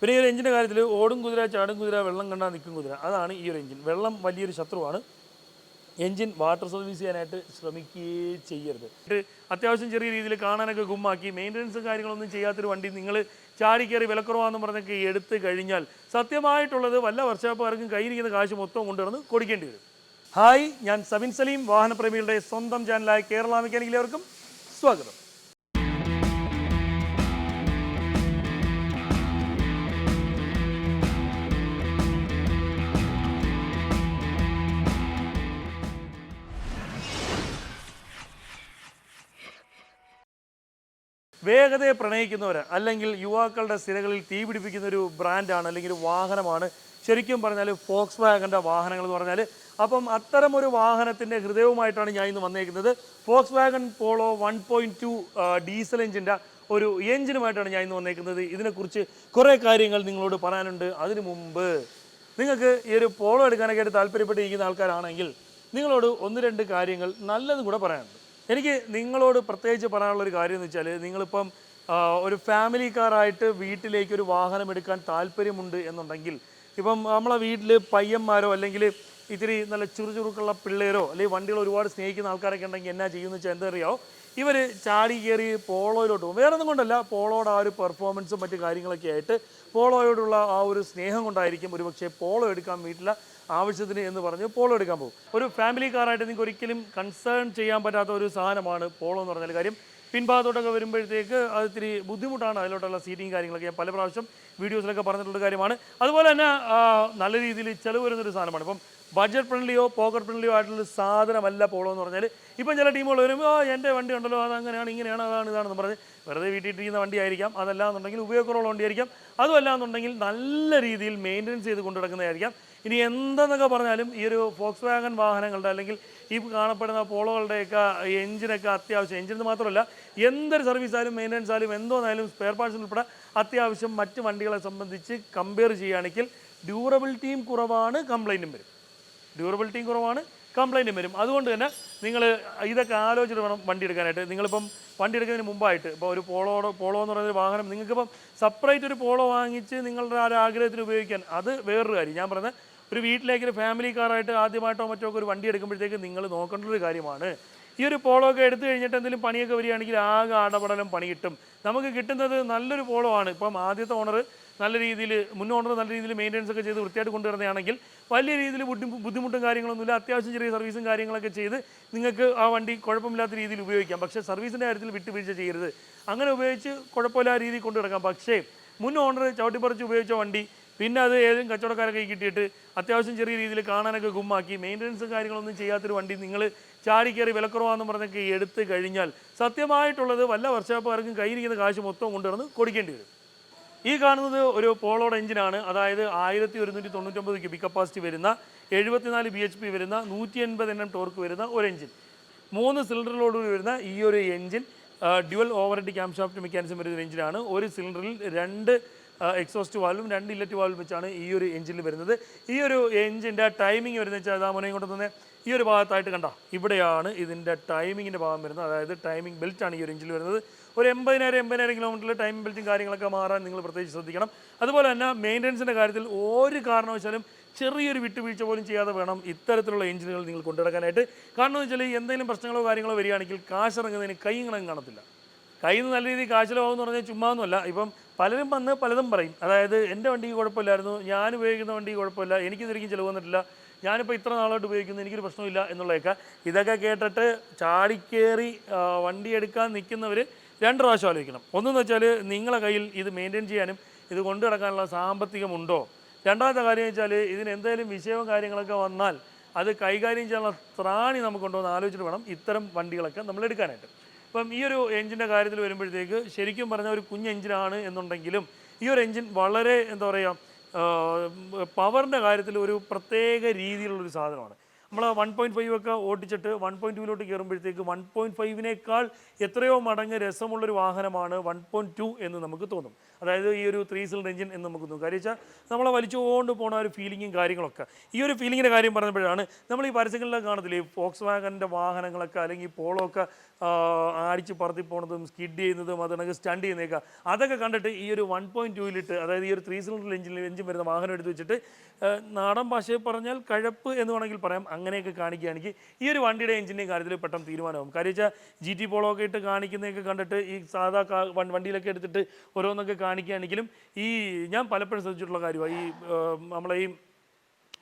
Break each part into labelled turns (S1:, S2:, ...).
S1: പിന്നെ ഈ ഒരു എഞ്ചിന്റെ കാര്യത്തിൽ ഓടും കുതിര ചാടും കുതിര വെള്ളം കണ്ടാൽ നിൽക്കും കുതിര. അതാണ് ഈ ഒരു എഞ്ചിൻ. വെള്ളം വലിയൊരു ശത്രുവാണ്. എഞ്ചിൻ വാട്ടർ സർവീസ് ചെയ്യാനായിട്ട് ശ്രമിക്കുകയേ ചെയ്യരുത്. അത്യാവശ്യം ചെറിയ രീതിയിൽ കാണാനൊക്കെ ഗുമ്മാക്കി മെയിന്റനൻസും കാര്യങ്ങളൊന്നും ചെയ്യാത്തൊരു വണ്ടി നിങ്ങൾ ചാടി കയറി വിലക്കുറവാന്ന് പറഞ്ഞൊക്കെ എടുത്തു കഴിഞ്ഞാൽ സത്യമായിട്ടുള്ളത് വല്ല വർഷാപ്പുകാർക്കും കയ്യിരിക്കുന്ന കാശ് മൊത്തം കൊണ്ടുവന്ന് കൊടുക്കേണ്ടി വരും. ഹായ് ഞാൻ സബിൻ സലീം വാഹനപ്രേമികളുടെ സ്വന്തം ചാനലായ കേരള മെക്കാനിക്കിലേവർക്കും സ്വാഗതം. വേഗതയെ പ്രണയിക്കുന്നവർ അല്ലെങ്കിൽ യുവാക്കളുടെ സ്ഥിരകളിൽ തീ പിടിപ്പിക്കുന്ന ഒരു ബ്രാൻഡാണ് അല്ലെങ്കിൽ ഒരു വാഹനമാണ്. ശരിക്കും പറഞ്ഞാൽ ഫോക്സ് വാഗന്റെ വാഹനങ്ങൾ എന്ന് പറഞ്ഞാൽ അപ്പം അത്തരം ഒരു വാഹനത്തിന്റെ ഹൃദയവുമായിട്ടാണ് ഞാൻ ഇന്ന് വന്നേക്കുന്നത്. Volkswagen Polo one point two diesel എഞ്ചിന്റെ ഒരു എഞ്ചിനുമായിട്ടാണ് ഞാൻ ഇന്ന് വന്നേക്കുന്നത്. ഇതിനെക്കുറിച്ച് കുറേ കാര്യങ്ങൾ നിങ്ങളോട് പറയാനുണ്ട്. അതിനു മുമ്പ് നിങ്ങൾക്ക് ഈ ഒരു പോളോ എടുക്കാനൊക്കെ ആയിട്ട് താല്പര്യപ്പെട്ടിരിക്കുന്ന ആൾക്കാരാണെങ്കിൽ നിങ്ങളോട് ഒന്ന് രണ്ട് കാര്യങ്ങൾ നല്ലതും കൂടെ പറയാനുണ്ട്. എനിക്ക് നിങ്ങളോട് പ്രത്യേകിച്ച് പറയാനുള്ള ഒരു കാര്യം എന്ന് വെച്ചാൽ നിങ്ങളിപ്പം ഒരു ഫാമിലി കാറായിട്ട് വീട്ടിലേക്ക് ഒരു വാഹനം എടുക്കാൻ താല്പര്യമുണ്ട് എന്നുണ്ടെങ്കിൽ ഇപ്പം നമ്മളെ വീട്ടിൽ പയ്യന്മാരോ അല്ലെങ്കിൽ ഇത്തിരി നല്ല ചുറുചുറുക്കുള്ള പിള്ളേരോ അല്ലെങ്കിൽ വണ്ടികൾ ഒരുപാട് സ്നേഹിക്കുന്ന ആൾക്കാരൊക്കെ ഉണ്ടെങ്കിൽ എന്നാ ചെയ്യുമെന്ന് വെച്ചാൽ എന്താ അറിയാമോ ഇവർ ചാടി കയറി പോളോയിലോട്ട് പോകും. വേറെ ഒന്നും കൊണ്ടല്ല പോളോയുടെ ആ ഒരു പെർഫോമൻസും മറ്റു കാര്യങ്ങളൊക്കെ ആയിട്ട് പോളോയോടുള്ള ആ ഒരു സ്നേഹം കൊണ്ടായിരിക്കും ഒരുപക്ഷെ പോളോ എടുക്കാൻ വീട്ടിലെ ആവശ്യത്തിന് എന്ന് പറഞ്ഞ് പോളോ എടുക്കാൻ പോകും. ഒരു ഫാമിലി കാറായിട്ട് നിങ്ങൾക്ക് ഒരിക്കലും കൺസേൺ ചെയ്യാൻ പറ്റാത്ത ഒരു സാധനമാണ് പോളോ എന്ന് പറഞ്ഞാൽ. കാര്യം പിൻഭാഗത്തോട്ടൊക്കെ വരുമ്പോഴത്തേക്ക് അത് ഇത്തിരി ബുദ്ധിമുട്ടാണ് അതിലോട്ടുള്ള സീറ്റിംഗ് കാര്യങ്ങളൊക്കെ. ഞാൻ പല പ്രാവശ്യം വീഡിയോസിലൊക്കെ പറഞ്ഞിട്ടുള്ള കാര്യമാണ്. അതുപോലെ തന്നെ നല്ല രീതിയിൽ ചിലവ് വരുന്നൊരു സാധനമാണ്. ഇപ്പം ബഡ്ജറ്റ് ഫ്രണ്ട്ലിയോ പോക്കറ്റ് ഫ്രണ്ട്ലിയോ ആയിട്ടുള്ള സാധനമല്ല പോളോ എന്ന് പറഞ്ഞാൽ. ഇപ്പം ചില ടീമുകൾ വരുമ്പോൾ എന്റെ വണ്ടി ഉണ്ടല്ലോ അത് അങ്ങനെയാണ് ഇങ്ങനെയാണ് അതാണ് ഇതാണെന്ന് പറഞ്ഞ് വെറുതെ വീട്ടിട്ടിരിക്കുന്ന വണ്ടിയായിരിക്കാം. അതല്ല എന്നുണ്ടെങ്കിൽ ഉപയോഗക്കുറവുള്ള വണ്ടിയായിരിക്കാം. അതുമല്ല എന്നുണ്ടെങ്കിൽ നല്ല രീതിയിൽ മെയിന്റെനൻസ് ചെയ്ത് കൊണ്ടു നടക്കുന്നതായിരിക്കാം. ഇനി എന്തെന്നൊക്കെ പറഞ്ഞാലും ഈ ഒരു ഫോക്സ് വാഗൺ വാഹനങ്ങളുടെ അല്ലെങ്കിൽ ഈ കാണപ്പെടുന്ന പോളോകളുടെയൊക്കെ എഞ്ചിനൊക്കെ അത്യാവശ്യം എഞ്ചിന് മാത്രമല്ല എന്തൊരു സർവീസ് ആയാലും മെയിന്റനൻസ് ആയാലും എന്തോന്നായാലും സ്പെയർ പാർട്സ് ഉൾപ്പെടെ അത്യാവശ്യം മറ്റ് വണ്ടികളെ സംബന്ധിച്ച് കമ്പയർ ചെയ്യുകയാണെങ്കിൽ ഡ്യൂറബിലിറ്റിയും കുറവാണ് കംപ്ലൈന്റും വരും. ഡ്യൂറബിലിറ്റിയും കുറവാണ് കംപ്ലൈന്റും വരും. അതുകൊണ്ട് തന്നെ നിങ്ങൾ ഇതൊക്കെ ആലോചിച്ചിട്ട് വേണം വണ്ടി എടുക്കാനായിട്ട്. നിങ്ങളിപ്പം വണ്ടി എടുക്കുന്നതിന് മുമ്പായിട്ട് ഇപ്പോൾ ഒരു പോളോ പോളോ എന്ന് പറയുന്ന വാഹനം നിങ്ങൾക്കിപ്പം സെപ്പറേറ്റ് ഒരു പോളോ വാങ്ങിച്ച് നിങ്ങളുടെ ആ ഒരു ആഗ്രഹത്തിന് ഉപയോഗിക്കാൻ അത് വേറൊരു കാര്യം. ഞാൻ പറഞ്ഞ ഒരു വീട്ടിലേക്ക് ഒരു ഫാമിലി കാറായിട്ട് ആദ്യമായിട്ടോ മറ്റോ ഒക്കെ ഒരു വണ്ടി എടുക്കുമ്പോഴത്തേക്ക് നിങ്ങൾ നോക്കേണ്ട ഒരു കാര്യമാണ്. ഈ ഒരു പോളോ ഒക്കെ എടുത്തു കഴിഞ്ഞിട്ട് എന്തെങ്കിലും പണിയൊക്കെ വരികയാണെങ്കിൽ ആകെ ആടപടലം പണി കിട്ടും. നമുക്ക് കിട്ടുന്നത് നല്ലൊരു പോളോ ആണ്. ഇപ്പം ആദ്യത്തെ ഓണർ നല്ല രീതിയിൽ മുൻ ഓണർ നല്ല രീതിയിൽ മെയിന്റെനൻസ് ഒക്കെ ചെയ്ത് വൃത്തിയായിട്ട് കൊണ്ടുവരുന്നതാണെങ്കിൽ വലിയ രീതിയിൽ ബുദ്ധി- ബുദ്ധിമുട്ടും കാര്യങ്ങളൊന്നുമില്ല. അത്യാവശ്യം ചെറിയ സർവീസും കാര്യങ്ങളൊക്കെ ചെയ്ത് നിങ്ങൾക്ക് ആ വണ്ടി കുഴപ്പമില്ലാത്ത രീതിയിൽ ഉപയോഗിക്കാം. പക്ഷേ സർവീസിന്റെ കാര്യത്തിൽ വിട്ടുവീഴ്ച ചെയ്യരുത്. അങ്ങനെ ഉപയോഗിച്ച് കുഴപ്പമില്ലാത്ത രീതിയിൽ കൊണ്ടു നടക്കാം പക്ഷേ മുൻ ഓണർ ചവിട്ടിപ്പറിച്ച് ഉപയോഗിച്ച വണ്ടി പിന്നെ അത് ഏതെങ്കിലും കച്ചവടക്കാരൊക്കെ കിട്ടിയിട്ട് അത്യാവശ്യം ചെറിയ രീതിയിൽ കാണാനൊക്കെ ഗുമ്മാക്കി. മെയിന്റനൻസും കാര്യങ്ങളൊന്നും ചെയ്യാത്തൊരു വണ്ടി നിങ്ങൾ ചാടി കയറി വിലക്കുറവാന്ന് പറഞ്ഞൊക്കെ എടുത്തു കഴിഞ്ഞാൽ സത്യമായിട്ടുള്ളത് വല്ല വർഷാപ്പുകാർക്കും കയ്യിരിക്കുന്ന കാശ് മൊത്തം കൊണ്ടുവന്ന് കൊടുക്കേണ്ടി വരും. ഈ കാണുന്നത് ഒരു പോളോഡ് എഞ്ചിനാണ്. അതായത് ആയിരത്തി ഒരുന്നൂറ്റി തൊണ്ണൂറ്റൊമ്പത് ക്യൂബിക് കപ്പാസിറ്റി വരുന്ന എഴുപത്തിനാല് ബി എച്ച് പി വരുന്ന നൂറ്റി എൺപത് എണ്ണം ടോർക്ക് വരുന്ന ഒരു എഞ്ചിൻ മൂന്ന് സിലിണ്ടറിലോടുകൂടി വരുന്ന ഈ ഒരു engine dual overhead camshaft mechanism വരുന്ന എഞ്ചിനാണ്. ഒരു സിലിണ്ടറിൽ രണ്ട് എക്സോസ്റ്റ് വാൽവും രണ്ട് ഇല്ലറ്റ് വാൽവും വെച്ചാണ് ഈ ഒരു എഞ്ചിനിൽ വരുന്നത്. ഈ ഒരു എഞ്ചിന്റെ ടൈമിംഗ് വരുന്നത് വെച്ചാൽ അതാ മുനയും കൊണ്ട് തന്നെ ഈ ഒരു ഭാഗത്തായിട്ട് കണ്ട. ഇവിടെയാണ് ഇതിന്റെ ടൈമിങ്ങിന്റെ ഭാഗം വരുന്നത്. അതായത് ടൈമിംഗ് ബെൽറ്റാണ് ഈ ഒരു എഞ്ചിൽ വരുന്നത്. ഒരു എൺപതിനായിരം എൺപതിനായിരം കിലോമീറ്ററിൽ ടൈമിംഗ് ബെൽറ്റും കാര്യങ്ങളൊക്കെ മാറാൻ നിങ്ങൾ പ്രത്യേകിച്ച് ശ്രദ്ധിക്കണം. അതുപോലെ തന്നെ മെയിന്റനൻസിന്റെ കാര്യത്തിൽ ഒരു കാരണവശാലും ചെറിയൊരു വിട്ടുവീഴ്ച പോലും ചെയ്യാതെ വേണം ഇത്തരത്തിലുള്ള എഞ്ചിനുകൾ നിങ്ങൾ കൊണ്ടുനടക്കാനായിട്ട്. കാരണം എന്ന് വെച്ചാൽ എന്തെങ്കിലും പ്രശ്നങ്ങളോ കാര്യങ്ങളോ വരികയാണെങ്കിൽ കാശിറങ്ങുന്നതിന് കൈയിങ്ങണം കാണത്തില്ല. കയ്യിൽ നിന്ന് നല്ല രീതിയിൽ കാശിലാവെന്ന് പറഞ്ഞാൽ ചുമ്മാ ഒന്നുമല്ല ഇപ്പം പലരും വന്ന് പലതും പറയും. അതായത് എന്റെ വണ്ടിക്ക് കുഴപ്പമില്ലായിരുന്നു ഞാൻ ഉപയോഗിക്കുന്ന വണ്ടിക്ക് കുഴപ്പമില്ല എനിക്ക് ശരിക്കും ചിലവ് വന്നിട്ടില്ല ഞാനിപ്പോൾ ഇത്ര നാളായിട്ട് ഉപയോഗിക്കുന്നു എനിക്കൊരു പ്രശ്നമില്ല എന്നുള്ളതൊക്കെ ഇതൊക്കെ കേട്ടിട്ട് ചാടിക്കേറി വണ്ടി എടുക്കാൻ നിൽക്കുന്നവർ രണ്ട് പ്രാവശ്യം ആലോചിക്കണം. ഒന്നെന്ന് വെച്ചാൽ നിങ്ങളെ കയ്യിൽ ഇത് മെയിന്റെയിൻ ചെയ്യാനും ഇത് കൊണ്ടു നടക്കാനുള്ള സാമ്പത്തികമുണ്ടോ? രണ്ടാമത്തെ കാര്യം വെച്ചാൽ ഇതിന് എന്തെങ്കിലും വിഷയവും കാര്യങ്ങളൊക്കെ വന്നാൽ അത് കൈകാര്യം ചെയ്യാനുള്ള ത്രാണി നമുക്കുണ്ടോ എന്ന് ആലോചിച്ചിട്ട് വേണം ഇത്തരം വണ്ടികളൊക്കെ നമ്മൾ എടുക്കാനായിട്ട്. ഇപ്പം ഈ ഒരു എഞ്ചിന്റെ കാര്യത്തിൽ വരുമ്പോഴത്തേക്ക് ശരിക്കും പറഞ്ഞ ഒരു കുഞ്ഞ് എഞ്ചിനാണ് എന്നുണ്ടെങ്കിലും ഈ ഒരു എഞ്ചിൻ വളരെ എന്താ പറയുക പവറിന്റെ കാര്യത്തിൽ ഒരു പ്രത്യേക രീതിയിലുള്ളൊരു സാധനമാണ്. നമ്മൾ വൺ പോയിന്റ് ഫൈവ് ഒക്കെ ഓടിച്ചിട്ട് വൺ പോയിന്റ് ടുവിലോട്ട് കയറുമ്പോഴത്തേക്ക് വൺ പോയിന്റ് ഫൈവിനേക്കാൾ എത്രയോ മടങ്ങ് രസമുള്ളൊരു വാഹനമാണ് വൺ പോയിന്റ് ടു എന്ന് നമുക്ക് തോന്നും. അതായത് ഈ ഒരു ത്രീ സിലിണ്ടർ എഞ്ചിൻ എന്ന് നമുക്ക് തോന്നും. കാര്യം വെച്ചാൽ നമ്മളെ വലിച്ചുകൊണ്ട് പോണ ഒരു ഫീലിങ്ങും കാര്യങ്ങളൊക്കെ. ഈ ഒരു ഫീലിങ്ങിന്റെ കാര്യം പറഞ്ഞപ്പോഴാണ് നമ്മൾ ഈ പരസ്യങ്ങളിലൊക്കെ കാണത്തില്ലേ? ഫോക്സ് വാഗന്റെ വാഹനങ്ങളൊക്കെ അല്ലെങ്കിൽ പോളോ ഒക്കെ അടിച്ച് പറത്തി പോണതും സ്കിഡ് ചെയ്യുന്നതും അതിനൊക്കെ സ്റ്റണ്ട് ചെയ്യുന്നതൊക്കെ. അതൊക്കെ കണ്ടിട്ട് ഈ ഒരു വൺ പോയിന്റ് ലിറ്റർ അതായത് ഈ ഒരു ത്രീ സിലിണ്ടർ എഞ്ചിൻ എഞ്ചിൻ വരുന്ന വാഹനം എടുത്ത് വെച്ചിട്ട് നാടൻ ഭാഷയിൽ പറഞ്ഞാൽ കഴപ്പ് എന്ന് വേണമെങ്കിൽ പറയാം. അങ്ങനെയൊക്കെ കാണിക്കുകയാണെങ്കിൽ ഈ ഒരു വണ്ടിയുടെ എഞ്ചിന്റെ കാര്യത്തിൽ പെട്ടെന്ന് തീരുമാനമാകും കാര്യം വെച്ചാൽ ജി ടി പോളോ ഇട്ട് കാണിക്കുന്നതൊക്കെ കണ്ടിട്ട് ഈ സാധാ വണ്ടിയിലൊക്കെ എടുത്തിട്ട് ഓരോന്നൊക്കെ കാണിക്കുകയാണെങ്കിലും ഈ ഞാൻ പലപ്പോഴും ശ്രദ്ധിച്ചിട്ടുള്ള കാര്യമാണ് ഈ നമ്മളെ ഈ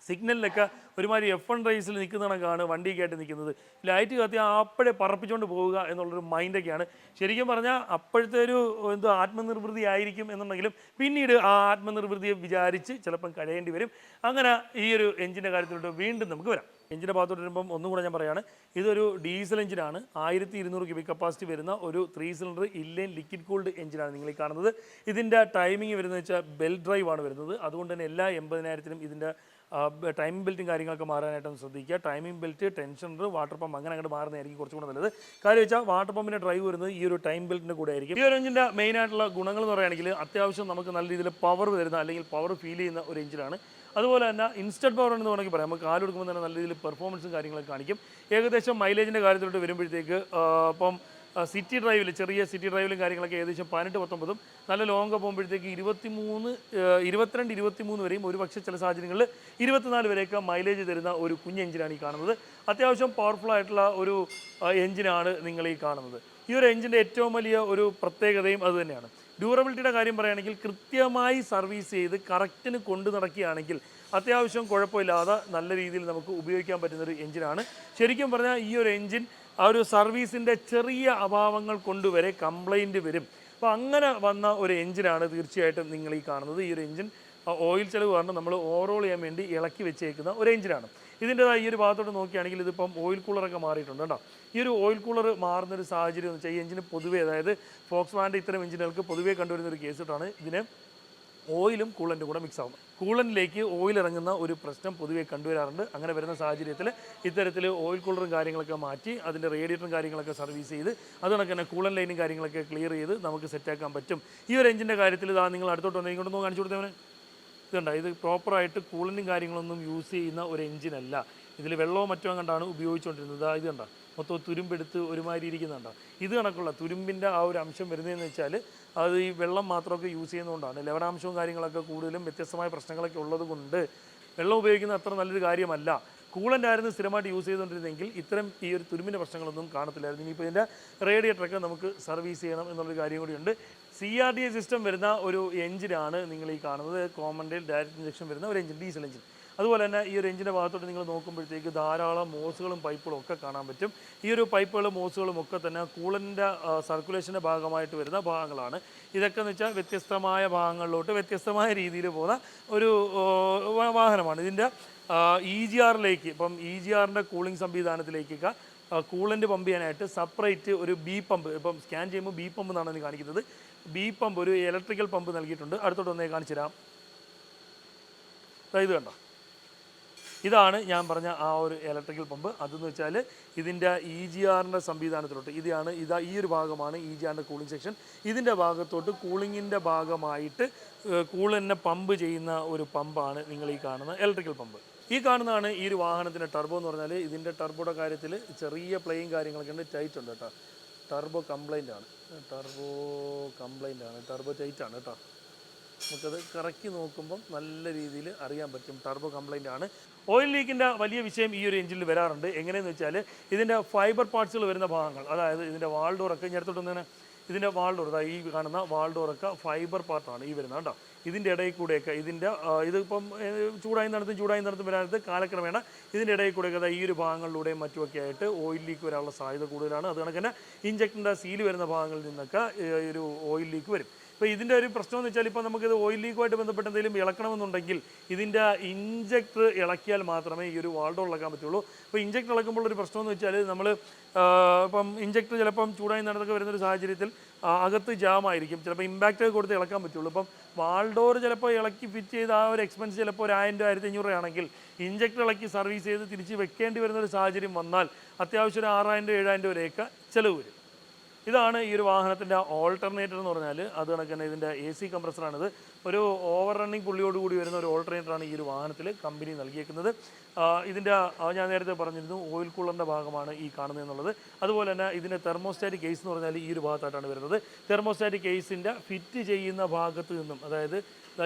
S1: സിഗ്നലിലൊക്കെ ഒരുമാതിരി എഫ് എൺ റേസിൽ നിൽക്കുന്ന കണക്കാണ് വണ്ടി ആയിട്ട് നിൽക്കുന്നത് ലൈറ്റ് കത്തി അപ്പോഴേ പറപ്പിച്ചുകൊണ്ട് പോവുക എന്നുള്ളൊരു മൈൻഡൊക്കെയാണ് ശരിക്കും പറഞ്ഞാൽ അപ്പോഴത്തെ ഒരു എന്തോ ആത്മനിർവൃതി ആയിരിക്കും എന്നുണ്ടെങ്കിലും പിന്നീട് ആ ആത്മനിർവൃതിയെ വിചാരിച്ച് ചിലപ്പം കഴിയേണ്ടി വരും. അങ്ങനെ ഈ ഒരു എഞ്ചിന്റെ കാര്യത്തിലോട്ട് വീണ്ടും നമുക്ക് വരാം. എഞ്ചിന്റെ ഭാഗത്തോട്ട് വരുമ്പം ഒന്നും കൂടെ ഞാൻ പറയുകയാണ് ഇതൊരു ഡീസൽ എഞ്ചിനാണ് ആയിരത്തി ഇരുന്നൂറ് ക്യൂബിക് കപ്പാസിറ്റി വരുന്ന ഒരു ത്രീ സിലിണ്ടർ ഇല്ലേൻ ലിക്വിഡ് കൂൾഡ് എഞ്ചിനാണ് നിങ്ങൾ ഈ കാണുന്നത്. ഇതിന്റെ ടൈമിംഗ് വരുന്നത് വെച്ചാൽ ബെൽ ഡ്രൈവ് ആണ് വരുന്നത്. അതുകൊണ്ട് തന്നെ എല്ലാ എൺപതിനായിരത്തിനും ഇതിന്റെ ടൈമിംഗ് ബെൽറ്റും കാര്യങ്ങളൊക്കെ മാറാനായിട്ടും ശ്രദ്ധിക്കുക. Timing belt tensioner water pump അങ്ങനെ അങ്ങോട്ട് മാറുന്നതായിരിക്കും കുറച്ചും കൂടെ നല്ലത്. കാര്യം വെച്ചാൽ വാട്ടർ പമ്പിന്റെ ഡ്രൈവ് വരുന്നത് ഈ ഒരു ടൈം ബെൽറ്റിന്റെ കൂടെ ആയിരിക്കും. ഈ ഒരു എഞ്ചിന്റെ മെയിൻ ആയിട്ടുള്ള ഗുണങ്ങൾ എന്ന് പറയുകയാണെങ്കിൽ അത്യാവശ്യം നമുക്ക് നല്ല രീതിയിൽ പവർ വരുന്ന അല്ലെങ്കിൽ പവർ ഫീൽ ചെയ്യുന്ന ഒരു എഞ്ചിനാണ് അതുപോലെ തന്നെ ഇൻസ്റ്റന്റ് പവർ എന്ന് വേണമെങ്കിൽ പറയാം. നമുക്ക് കാലെടുക്കുമ്പോൾ തന്നെ നല്ല രീതിയിൽ പെർഫോമൻസും കാര്യങ്ങളൊക്കെ കാണിക്കും. ഏകദേശം മൈലേജിന്റെ കാര്യത്തിലോട്ട് വരുമ്പോഴത്തേക്ക് ഇപ്പം സിറ്റി ഡ്രൈവിൽ ചെറിയ സിറ്റി ഡ്രൈവിലും കാര്യങ്ങളൊക്കെ ഏകദേശം പതിനെട്ട് പത്തൊമ്പതും നല്ല ലോങ്ങ് പോകുമ്പോഴത്തേക്ക് ഇരുപത്തി മൂന്ന് ഇരുപത്തിരണ്ട് ഇരുപത്തി മൂന്ന് വരെയും ഒരു പക്ഷേ ചില സാഹചര്യങ്ങളിൽ ഇരുപത്തിനാല് വരെയൊക്കെ മൈലേജ് തരുന്ന ഒരു കുഞ്ഞ് എഞ്ചിനാണ് ഈ കാണുന്നത്. അത്യാവശ്യം പവർഫുൾ ആയിട്ടുള്ള ഒരു എഞ്ചിനാണ് നിങ്ങൾ ഈ കാണുന്നത്. ഈ ഒരു എഞ്ചിന്റെ ഏറ്റവും വലിയ ഒരു പ്രത്യേകതയും അതുതന്നെയാണ് ഡ്യൂറബിലിറ്റിയുടെ കാര്യം പറയുകയാണെങ്കിൽ കൃത്യമായി സർവീസ് ചെയ്ത് കറക്റ്റിന് കൊണ്ടു നടക്കുകയാണെങ്കിൽ അത്യാവശ്യം കുഴപ്പമില്ലാതെ നല്ല രീതിയിൽ നമുക്ക് ഉപയോഗിക്കാൻ പറ്റുന്നൊരു എഞ്ചിനാണ് ശരിക്കും പറഞ്ഞാൽ ഈ ഒരു എഞ്ചിൻ ആ ഒരു സർവീസിന്റെ ചെറിയ അഭാവങ്ങൾ കൊണ്ടുവരെ കംപ്ലൈന്റ് വരും. അപ്പോൾ അങ്ങനെ വന്ന ഒരു എഞ്ചിനാണ് തീർച്ചയായിട്ടും നിങ്ങൾ ഈ കാണുന്നത്. ഈ ഒരു എഞ്ചിൻ ഓയിൽ ചെലവ് കാരണം നമ്മൾ ഓവറോൾ ചെയ്യാൻ വേണ്ടി ഇളക്കി വെച്ചേക്കുന്ന ഒരു എഞ്ചിനാണ്. ഇതിന്റെതായ ഈ ഒരു ഭാഗത്തോട്ട് നോക്കുകയാണെങ്കിൽ ഇതിപ്പം ഓയിൽ കൂളറൊക്കെ മാറിയിട്ടുണ്ട് കേട്ടോ. ഈ ഒരു ഓയിൽ കൂളർ മാറുന്ന ഒരു സാഹചര്യം എന്ന് വെച്ചാൽ ഈ എഞ്ചിന് പൊതുവേ അതായത് ഫോക്സ് വാന്റെ ഇത്തരം എഞ്ചിനുകൾക്ക് പൊതുവേ കണ്ടുവരുന്ന ഒരു കേസ് ഇട്ടാണ് ഇതിന് ഓയിലും കൂളന്റും കൂടെ മിക്സ് ആവും. കൂളനിലേക്ക് ഓയിൽ ഇറങ്ങുന്ന ഒരു പ്രശ്നം പൊതുവെ കണ്ടുവരാറുണ്ട്. അങ്ങനെ വരുന്ന സാഹചര്യത്തിൽ ഇത്തരത്തിൽ ഓയിൽ കൂളറും കാര്യങ്ങളൊക്കെ മാറ്റി അതിന്റെ റേഡിയേറ്ററും കാര്യങ്ങളൊക്കെ സർവീസ് ചെയ്ത് അതുകൊണ്ടൊക്കെ തന്നെ കൂളൻ ലൈനും കാര്യങ്ങളൊക്കെ ക്ലിയർ ചെയ്ത് നമുക്ക് സെറ്റാക്കാൻ പറ്റും. ഈ ഒരു എഞ്ചിന്റെ കാര്യത്തിൽ ഇതാ നിങ്ങൾ അടുത്തോട്ട് വന്നു ഇങ്ങോട്ടൊന്ന് കാണിച്ചു കൊടുത്തവന് ഇതുണ്ട്? ഇത് പ്രോപ്പറായിട്ട് കൂളനും കാര്യങ്ങളൊന്നും യൂസ് ചെയ്യുന്ന ഒരു എഞ്ചിനല്ല ഇതിൽ വെള്ളമോ മറ്റോ കണ്ടാണ് ഉപയോഗിച്ചുകൊണ്ടിരുന്നത്. ഇത് കണ്ട? മൊത്തം തുരുമ്പെടുത്ത് ഒരുമാതിരി ഇരിക്കുന്നുണ്ടോ? ഇത് കണക്കുള്ള തുരുമ്പിന്റെ ആ ഒരു അംശം വരുന്നതെന്ന് വെച്ചാൽ അത് ഈ വെള്ളം മാത്രമൊക്കെ യൂസ് ചെയ്യുന്നതുകൊണ്ടാണ്. ലവണാംശവും കാര്യങ്ങളൊക്കെ കൂടുതലും വ്യത്യസ്തമായ പ്രശ്നങ്ങളൊക്കെ ഉള്ളത് കൊണ്ട് വെള്ളം ഉപയോഗിക്കുന്ന അത്ര നല്ലൊരു കാര്യമല്ല. കൂളന്റ് ആയിരുന്നു സ്ഥിരമായിട്ട് യൂസ് ചെയ്തുകൊണ്ടിരുന്നെങ്കിൽ ഇത്തരം ഈ ഒരു തുരുമ്പിന്റെ പ്രശ്നങ്ങളൊന്നും കാണത്തില്ലായിരുന്നു. ഇനിയിപ്പോൾ ഇതിന്റെ റേഡിയേറ്ററൊക്കെ നമുക്ക് സർവീസ് ചെയ്യണം എന്നുള്ളൊരു കാര്യം കൂടിയുണ്ട്. C R D A system വരുന്ന ഒരു എഞ്ചിനാണ് നിങ്ങൾ ഈ കാണുന്നത്. കോമൺ ഡയറക്റ്റ് ഇഞ്ചക്ഷൻ വരുന്ന ഒരു എഞ്ചിൻ ഡീസൽ എഞ്ചിൻ അതുപോലെ തന്നെ ഈ ഒരു എഞ്ചിന്റെ ഭാഗത്തോട്ട് നിങ്ങൾ നോക്കുമ്പോഴത്തേക്ക് ധാരാളം മോസുകളും പൈപ്പുകളും ഒക്കെ കാണാൻ പറ്റും. ഈ ഒരു പൈപ്പുകളും മോസുകളും ഒക്കെ തന്നെ കൂളന്റെ സർക്കുലേഷന്റെ ഭാഗമായിട്ട് വരുന്ന ഭാഗങ്ങളാണ്. ഇതൊക്കെ എന്ന് വെച്ചാൽ വ്യത്യസ്തമായ ഭാഗങ്ങളിലോട്ട് വ്യത്യസ്തമായ രീതിയിൽ പോകുന്ന ഒരു വാഹനമാണ്. ഇതിന്റെ ഇ ജി ആറിലേക്ക് ഇപ്പം ഇ ജി ആറിന്റെ കൂളിംഗ് സംവിധാനത്തിലേക്കൊക്കെ കൂളന്റ് പമ്പ് ചെയ്യാനായിട്ട് സെപ്പറേറ്റ് ഒരു ബി പമ്പ് ഇപ്പം സ്കാൻ ചെയ്യുമ്പോൾ ബി പമ്പ് എന്നാണ് കാണിക്കുന്നത്. ബി പമ്പ് ഒരു ഇലക്ട്രിക്കൽ പമ്പ് നൽകിയിട്ടുണ്ട്. അടുത്തോട്ട് ഒന്നേ കാണിച്ചു തരാം ഇത് കണ്ടോ? ഇതാണ് ഞാൻ പറഞ്ഞ ആ ഒരു ഇലക്ട്രിക്കൽ പമ്പ് അതെന്ന് വെച്ചാൽ ഇതിന്റെ ഇ ജി ആറിന്റെ സംവിധാനത്തിലോട്ട്. ഇതാണ് ഇതാ ഈ ഒരു ഭാഗമാണ് ഇ ജി ആറിന്റെ കൂളിംഗ് സെക്ഷൻ ഇതിന്റെ ഭാഗത്തോട്ട് കൂളിങ്ങിന്റെ ഭാഗമായിട്ട് കൂളിനെ പമ്പ് ചെയ്യുന്ന ഒരു പമ്പാണ് നിങ്ങൾ ഈ കാണുന്ന ഇലക്ട്രിക്കൽ പമ്പ് ഈ കാണുന്നതാണ് ഈ ഒരു വാഹനത്തിന്റെ ടർബോ എന്ന് പറഞ്ഞാൽ ഇതിന്റെ ടർബോയുടെ കാര്യത്തിൽ ചെറിയ പ്ലേയും കാര്യങ്ങളൊക്കെ ഉണ്ട് ടൈറ്റ് ഉണ്ട് കേട്ടോ. ടർബോ കംപ്ലൈന്റ് ആണ്. ടർബോ കംപ്ലൈന്റ് ആണ്. ടർബോ ടൈറ്റ് ആണ് കേട്ടോ. നമുക്കത് കറക്കി നോക്കുമ്പം നല്ല രീതിയിൽ അറിയാൻ പറ്റും. ടർബോ കംപ്ലൈന്റ് ആണ്. ഓയിൽ ലീക്കിന്റെ വലിയ വിഷയം ഈ ഒരു എഞ്ചിനിൽ വരാറുണ്ട്. എങ്ങനെയെന്ന് വെച്ചാൽ ഇതിന്റെ ഫൈബർ പാർട്സുകൾ വരുന്ന ഭാഗങ്ങൾ അതായത് ഇതിന്റെ വാൾഡോറൊക്കെ ഞാൻ തന്നെ ഇതിന്റെ വാൾഡോർ അതായത് ഈ കാണുന്ന വാൾ വാൾഡോറൊക്കെ ഫൈബർ പാർട്ടാണ് ഈ വരുന്നത് കേട്ടോ ഇതിന്റെ ഇടയിൽ കൂടെയൊക്കെ ഇതിന്റെ ഇതിപ്പം ചൂടായി നടത്തും ചൂടായി നടത്തും വരാനത്ത് കാലക്രമേണ ഇതിന്റെ ഇടയിൽ കൂടെയൊക്കെ അതായത് ഈ ഒരു ഭാഗങ്ങളിലൂടെയും മറ്റുമൊക്കെ ആയിട്ട് ഓയിൽ ലീക്ക് വരാനുള്ള സാധ്യത കൂടുതലാണ്. അത് കണക്ക് തന്നെ ഇഞ്ചക്ടറിന്റെ സീൽ വരുന്ന ഭാഗങ്ങളിൽ നിന്നൊക്കെ ഒരു ഓയിൽ ലീക്ക് വരും. ഇപ്പോൾ ഇതിന്റെ ഒരു പ്രശ്നം എന്ന് വെച്ചാൽ ഇപ്പോൾ നമുക്കിത് ഓയിൽ ലീക്കുമായിട്ട് ബന്ധപ്പെട്ട് എന്തെങ്കിലും ഇളക്കണമെന്നുണ്ടെങ്കിൽ ഇതിന്റെ ഇഞ്ചക്ടർ ഇളക്കിയാൽ മാത്രമേ ഈ ഒരു വാൾഡോ ഇളക്കാൻ പറ്റുള്ളൂ. അപ്പോൾ ഇഞ്ചക്ടർ ഇളക്കുമ്പോൾ ഒരു പ്രശ്നം എന്ന് വെച്ചാൽ നമ്മൾ ഇപ്പം ഇഞ്ചക്ടർ ചിലപ്പം ചൂടായി നടന്നൊക്കെ വരുന്നൊരു സാഹചര്യത്തിൽ അകത്ത് ജാമായിരിക്കും ചിലപ്പോൾ ഇമ്പാക്റ്റ് കൊടുത്ത് ഇളക്കാൻ പറ്റുള്ളൂ. ഇപ്പം വാൾഡോർ ചിലപ്പോൾ ഇളക്കി ഫിറ്റ് ചെയ്ത് ആ ഒരു എക്സ്പെൻസ് ചിലപ്പോൾ ഒരു ആയിരം രൂപ ആയിരത്തി അഞ്ഞൂറ് ആണെങ്കിൽ ഇഞ്ചക്ടർ ഇളക്കി സർവീസ് ചെയ്ത് തിരിച്ച് വെക്കേണ്ടി വരുന്ന ഒരു സാഹചര്യം വന്നാൽ അത്യാവശ്യം ഒരു ആറായിരം രൂപ ഏഴായിരം രൂപ വരെയൊക്കെ ചിലവ് വരും. ഇതാണ് ഈ ഒരു വാഹനത്തിന്റെ ഓൾട്ടർനേറ്റർ എന്ന് പറഞ്ഞാൽ അത് കണക്ക് തന്നെ ഇതിന്റെ എ സി കംപ്രസറാണിത് ഒരു ഓവർ റണ്ണിങ് പുള്ളിയോട് കൂടി വരുന്ന ഒരു ഓൾട്ടർനേറ്ററാണ് ഈ ഒരു വാഹനത്തിൽ കമ്പനി നൽകിയേക്കുന്നത്. ഇതിന്റെ ഞാൻ നേരത്തെ പറഞ്ഞിരുന്നു ഓയിൽ കൂളറിന്റെ ഭാഗമാണ് ഈ കാണുന്നത് എന്നുള്ളത്. അതുപോലെ തന്നെ ഇതിന്റെ തെർമോസ്റ്റാറ്റിക് കേസ് എന്ന് പറഞ്ഞാൽ ഈ ഒരു ഭാഗത്തായിട്ടാണ് വരുന്നത്. തെർമോസ്റ്റാറ്റിക് കേസിന്റെ ഫിറ്റ് ചെയ്യുന്ന ഭാഗത്ത് നിന്നും അതായത്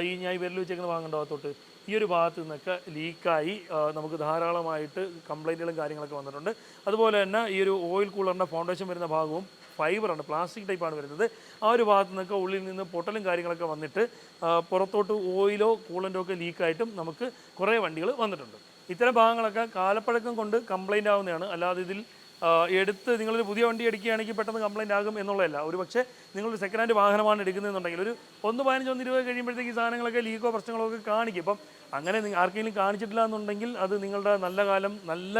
S1: ഈ ഞാൻ വിരൽ വെച്ചേക്കുന്ന ഭാഗം ഉണ്ടാകത്തോട്ട് ഈ ഒരു ഭാഗത്ത് നിന്നൊക്കെ ലീക്കായി നമുക്ക് ധാരാളമായിട്ട് കംപ്ലൈന്റുകളും കാര്യങ്ങളൊക്കെ വന്നിട്ടുണ്ട്. അതുപോലെ തന്നെ ഈ ഒരു ഓയിൽ കൂളറിന്റെ ഫൗണ്ടേഷൻ വരുന്ന ഭാഗവും ഫൈബറാണ് പ്ലാസ്റ്റിക് ടൈപ്പാണ് വരുന്നത്. ആ ഒരു ഭാഗത്ത് നിന്നൊക്കെ ഉള്ളിൽ നിന്ന് പൊട്ടലും കാര്യങ്ങളൊക്കെ വന്നിട്ട് പുറത്തോട്ട് ഓയിലോ കൂളന്റോ ഒക്കെ ലീക്കായിട്ടും നമുക്ക് കുറേ വണ്ടികൾ വന്നിട്ടുണ്ട്. ഇത്തരം ഭാഗങ്ങളൊക്കെ കാലപ്പഴക്കം കൊണ്ട് കംപ്ലൈന്റ് ആവുന്നതാണ്. അല്ലാതെ ഇതിൽ എടുത്ത് നിങ്ങളൊരു പുതിയ വണ്ടി എടുക്കുകയാണെങ്കിൽ പെട്ടെന്ന് കംപ്ലൈന്റ് ആകും എന്നുള്ളതല്ല. ഒരു പക്ഷേ നിങ്ങളൊരു സെക്കൻഡ് ഹാൻഡ് വാഹനമാണ് എടുക്കുന്നതെന്നുണ്ടെങ്കിൽ ഒരു ഒന്ന് പതിനഞ്ച് ഒന്ന് ഇരുപത് കഴിയുമ്പോഴത്തേക്ക് ഈ സാധനങ്ങളൊക്കെ ലീക്കോ പ്രശ്നങ്ങളോ ഒക്കെ കാണിക്കും. ഇപ്പം അങ്ങനെ ആർക്കെങ്കിലും കാണിച്ചിട്ടില്ല എന്നുണ്ടെങ്കിൽ അത് നിങ്ങളുടെ നല്ല കാലം നല്ല